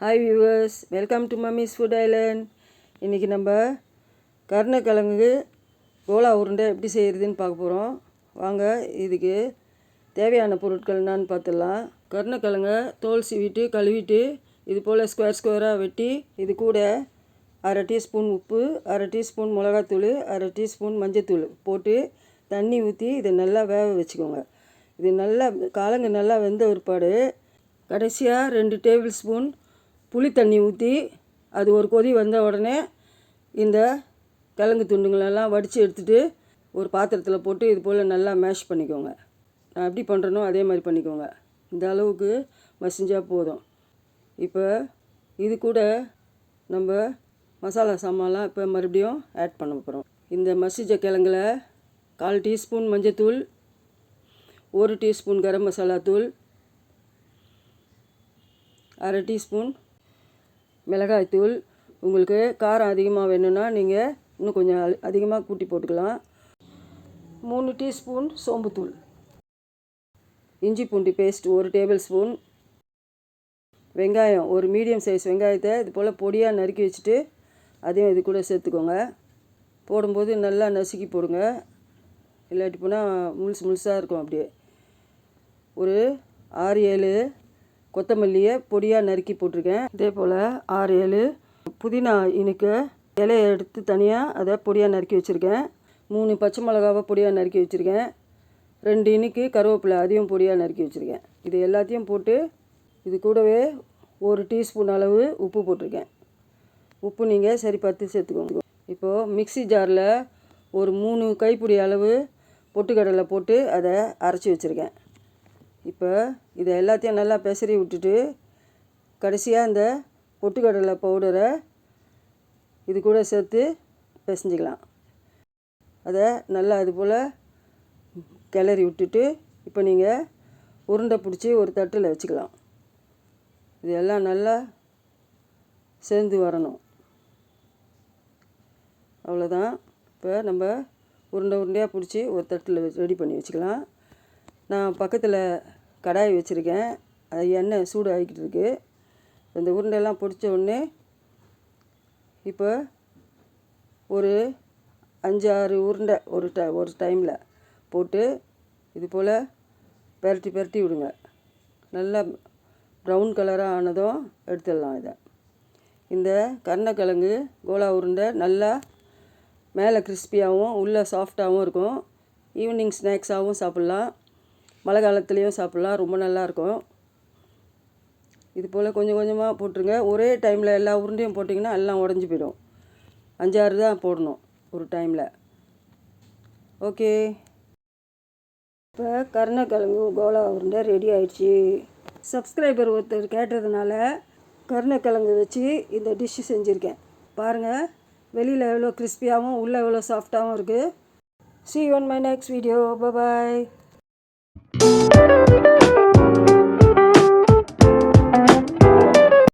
Hi viewers welcome to mummy's food island இன்றைக்கி நம்ம கருணக்கிழங்கு கோலா உருண்டை எப்படி செய்கிறதுன்னு பார்க்க போகிறோம் வாங்க இதுக்கு தேவையான பொருட்கள் என்னான்னு பார்த்துடலாம். கருணக்கிழங்கை தோல் சீவிட்டு கழுவிட்டு இது போல் ஸ்கொயர் ஸ்கொயராக வெட்டி இது கூட அரை டீஸ்பூன் உப்பு அரை டீஸ்பூன் மிளகாத்தூள் அரை டீஸ்பூன் மஞ்சத்தூள் போட்டு தண்ணி ஊற்றி இதை நல்லா வேக வச்சுக்கோங்க. இது நல்லா காலங்க நல்லா வெந்த ஒருபாடு கடைசியாக ரெண்டு டேபிள் ஸ்பூன் புளி தண்ணி ஊற்றி அது ஒரு கொதி வந்த உடனே இந்த கிழங்கு துண்டுங்களெல்லாம் வடித்து எடுத்துகிட்டு ஒரு பாத்திரத்தில் போட்டு இது போல் நல்லா மேஷ் பண்ணிக்கோங்க. நான் எப்படி பண்ணுறனோ அதே மாதிரி பண்ணிக்கோங்க. இந்த அளவுக்கு மசிஞ்சால் போதும். இப்போ இது கூட நம்ம மசாலா சாமான்லாம் இப்போ மறுபடியும் ஆட் பண்ண போகிறோம் இந்த மசிஞ்ச கிழங்குல கால் டீஸ்பூன் மஞ்சத்தூள் ஒரு டீஸ்பூன் கரம் மசாலா தூள் அரை டீஸ்பூன் மிளகாய்த்தூள். உங்களுக்கு காரம் அதிகமாக வேணும்னா நீங்கள் இன்னும் கொஞ்சம் அதிகமாக கூட்டி போட்டுக்கலாம். மூணு டீஸ்பூன் சோம்புத்தூள். இஞ்சி பூண்டு பேஸ்ட் ஒரு டேபிள் ஸ்பூன் வெங்காயம் ஒரு மீடியம் சைஸ் வெங்காயத்தை இது போல் பொடியாக நறுக்கி வச்சுட்டு அதையும் இது கூட சேர்த்துக்கோங்க. போடும்போது நல்லா நசுக்கி போடுங்க. இல்லாட்டி போனால் முழுசு முழுசாக இருக்கும் அப்படியே. ஒரு ஆறு ஏழு கொத்தமல்லியை பொடியாக நறுக்கி போட்டிருக்கேன். இதே போல் ஆறு ஏழு புதினா இனுக்க இலையை எடுத்து தனியாக அதை பொடியாக நறுக்கி வச்சுருக்கேன். மூணு பச்சை மிளகாவை பொடியாக நறுக்கி வச்சுருக்கேன். ரெண்டு இனுக்கு கருவேப்பிலை அதையும் பொடியாக நறுக்கி வச்சுருக்கேன். இது எல்லாத்தையும் போட்டு இது கூடவே ஒரு டீஸ்பூன் அளவு உப்பு போட்டிருக்கேன். உப்பு நீங்கள் சரி பார்த்து சேர்த்துக்கோங்க. இப்போது மிக்சி ஜாரில் ஒரு மூணு கைப்பிடி அளவு பொட்டுக்கடலை போட்டு அதை அரைச்சி வச்சுருக்கேன். இப்போ இதை எல்லாத்தையும் நல்லா பெசரி விட்டுட்டு கடைசியாக இந்த பொட்டுக்கடலை பவுடரை இது கூட சேர்த்து பிசைஞ்சிக்கலாம். அதை நல்லா அது போல் கிளறி விட்டுட்டு இப்போ நீங்கள் உருண்டை பிடிச்சி ஒரு தட்டில் வச்சுக்கலாம். இது எல்லாம் நல்லா சேர்ந்து வரணும். அவ்வளோதான் இப்போ நம்ம உருண்டை உருண்டையாக பிடிச்சி ஒரு தட்டில் ரெடி பண்ணி வச்சுக்கலாம். நான் பக்கத்தில் கடாய் வச்சுருக்கேன். அது எண்ணெய் சூடு ஆகிக்கிட்டு இருக்குது இந்த உருண்டையெல்லாம் பிடிச்ச உடனே இப்போ ஒரு அஞ்சு ஆறு உருண்டை ஒரு ட ஒரு டைமில் போட்டு இது போல் பெரட்டி பெரட்டி விடுங்க. நல்லா ப்ரௌன் கலராக ஆனதும் எடுத்துடலாம் இதை. இந்த கருணக்கிழங்கு கோலா உருண்டை நல்லா மேலே கிறிஸ்பியாகவும் உள்ளே சாஃப்டாகவும் இருக்கும். ஈவினிங் ஸ்நாக்ஸாகவும் சாப்பிட்லாம். மழை காலத்துலேயும் சாப்பிட்லாம். ரொம்ப நல்லாயிருக்கும் இது போல் கொஞ்சம் கொஞ்சமாக போட்டுருங்க. ஒரே டைமில் எல்லா உருண்டையும் போட்டிங்கன்னா எல்லாம் உடஞ்சி போயிடும். அஞ்சாறு தான் போடணும் ஒரு டைமில் ஓகே இப்போ கருணக்கிழங்கு கோலா உருண்டை ரெடி ஆயிடுச்சு. சப்ஸ்கிரைபர் ஒருத்தர் கேட்டதுனால கருணக்கிழங்கு வச்சு இந்த டிஷ்ஷு செஞ்சுருக்கேன். பாருங்கள் வெளியில் எவ்வளோ கிறிஸ்பியாகவும் உள்ளே எவ்வளோ சாஃப்டாகவும் இருக்குது see on my next video bye bye Thank you.